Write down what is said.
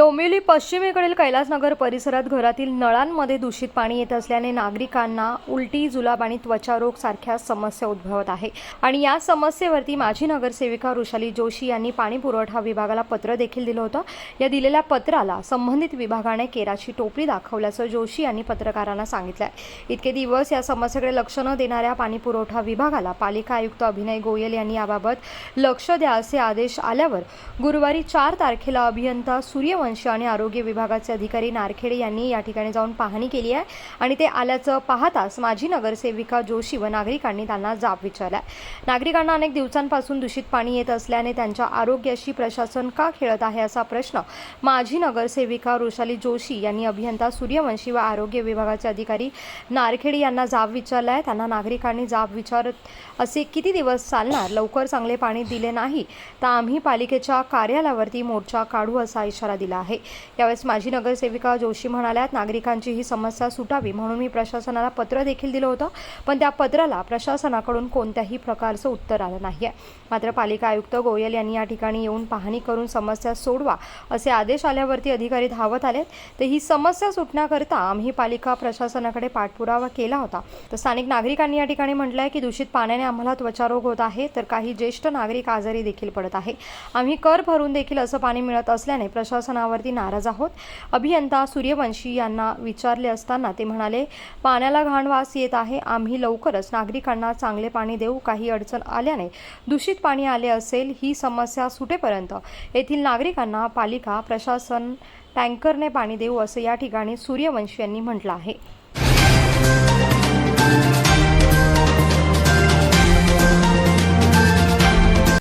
डोंबिवली पश्चिमेकडील कैलासनगर परिसरात घरातील नळांमध्ये दूषित पाणी येत असल्याने नागरिकांना उलटी जुलाब आणि त्वचारोग सारख्या समस्या उद्भवत आहे. आणि या समस्येवरती माजी नगरसेविका वृषाली जोशी यांनी पाणी पुरवठा विभागाला पत्र देखील दिलं होतं. या दिलेल्या पत्राला संबंधित विभागाने केराची टोपली दाखवल्याचं जोशी यांनी पत्रकारांना सांगितलं इतके दिवस या समस्येकडे लक्ष न देणाऱ्या पाणी पुरवठा विभागाला पालिका आयुक्त अभिनय गोयल यांनी याबाबत लक्ष द्या असे आदेश आल्यावर गुरुवारी चार तारखेला अभियंता सूर्यवंश आणि आरोग्य विभागाचे अधिकारी नारखेडे यांनी या ठिकाणी जाऊन पाहणी केली आहे आणि ते आल्याचं पाहताच माजी नगरसेविका जोशी व नागरिकांनी त्यांना जाब विचारला नागरिकांना अनेक दिवसांपासून दूषित पाणी येत असल्याने त्यांच्या आरोग्याशी प्रशासन का खेळत आहे असा प्रश्न माजी नगरसेविका रोशाली जोशी यांनी अभियंता सूर्यवंशी व आरोग्य विभागाचे अधिकारी नारखेडे यांना जाब विचारला आहे त्यांना नागरिकांनी जाब विचारत असे किती दिवस चालणार? लवकर चांगले पाणी दिले नाही तर आम्ही पालिकेच्या कार्यालयावरती मोर्चा काढू असा इशारा दिला आहे. यावेळेस माजी नगरसेविका जोशी म्हणाल्यात नागरिकांची ही समस्या सुटावी म्हणून मी प्रशासनाला पत्र देखील दिलं होतं पण त्या पत्राला प्रशासनाकडून कोणत्याही प्रकारचं उत्तर आलं नाही आहे मात्र पालिका आयुक्त गोयल यांनी या ठिकाणी येऊन पाहणी करून समस्या सोडवा असे आदेश आल्यावरती अधिकारी धावत आले तर ही समस्या सुटण्याकरता आम्ही पालिका प्रशासनाकडे पाठपुरावा केला होता. तर स्थानिक नागरिकांनी या ठिकाणी म्हटलंय की दूषित पाण्याने आम्हाला त्वचारोग होत आहे तर काही ज्येष्ठ नागरिक आजारी देखील पडत आहे. आम्ही कर भरून देखील असं पाणी मिळत असल्याने प्रशासनावर प्रशासनावरती नाराज आहोत. अभियंता सूर्यवंशी यांना विचारले असताना ते म्हणाले पाण्याला घाण वास येत आहे. आम्ही लवकरच नागरिकांना चांगले पाणी देऊ. काही अडचण आल्याने दूषित पाणी आले असेल ही समस्या सुटेपर्यंत येथील नागरिकांना पालिका प्रशासन टँकरने पाणी देऊ असं या ठिकाणी सूर्यवंशी यांनी म्हटलं आहे.